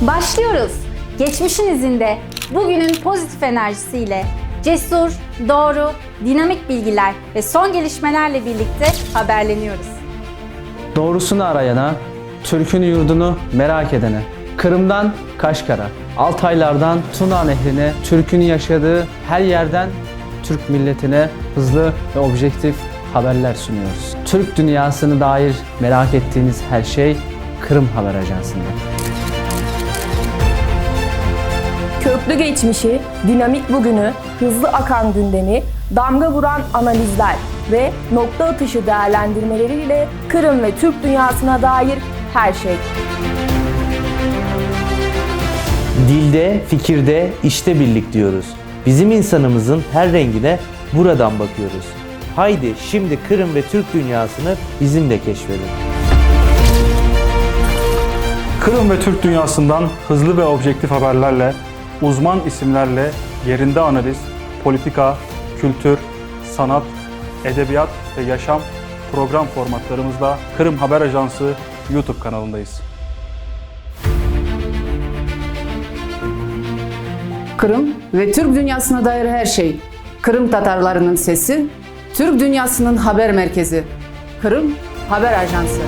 Başlıyoruz. Geçmişin izinde bugünün pozitif enerjisiyle cesur, doğru, dinamik bilgiler ve son gelişmelerle birlikte haberleniyoruz. Doğrusunu arayana, Türk'ün yurdunu merak edene, Kırım'dan Kaşgar'a, Altaylardan Tuna Nehri'ne, Türk'ün yaşadığı her yerden Türk milletine hızlı ve objektif haberler sunuyoruz. Türk dünyasını dair merak ettiğiniz her şey Kırım Haber Ajansı'nda. Köklü geçmişi, dinamik bugünü, hızlı akan gündemi, damga vuran analizler ve nokta atışı değerlendirmeleriyle Kırım ve Türk dünyasına dair her şey. Dilde, fikirde, işte birlik diyoruz. Bizim insanımızın her rengine buradan bakıyoruz. Haydi şimdi Kırım ve Türk dünyasını bizimle keşfedin. Kırım ve Türk dünyasından hızlı ve objektif haberlerle, uzman isimlerle yerinde analiz, politika, kültür, sanat, edebiyat ve yaşam program formatlarımızla Kırım Haber Ajansı YouTube kanalındayız. Kırım ve Türk dünyasına dair her şey. Kırım Tatarlarının sesi, Türk dünyasının haber merkezi. Kırım Haber Ajansı.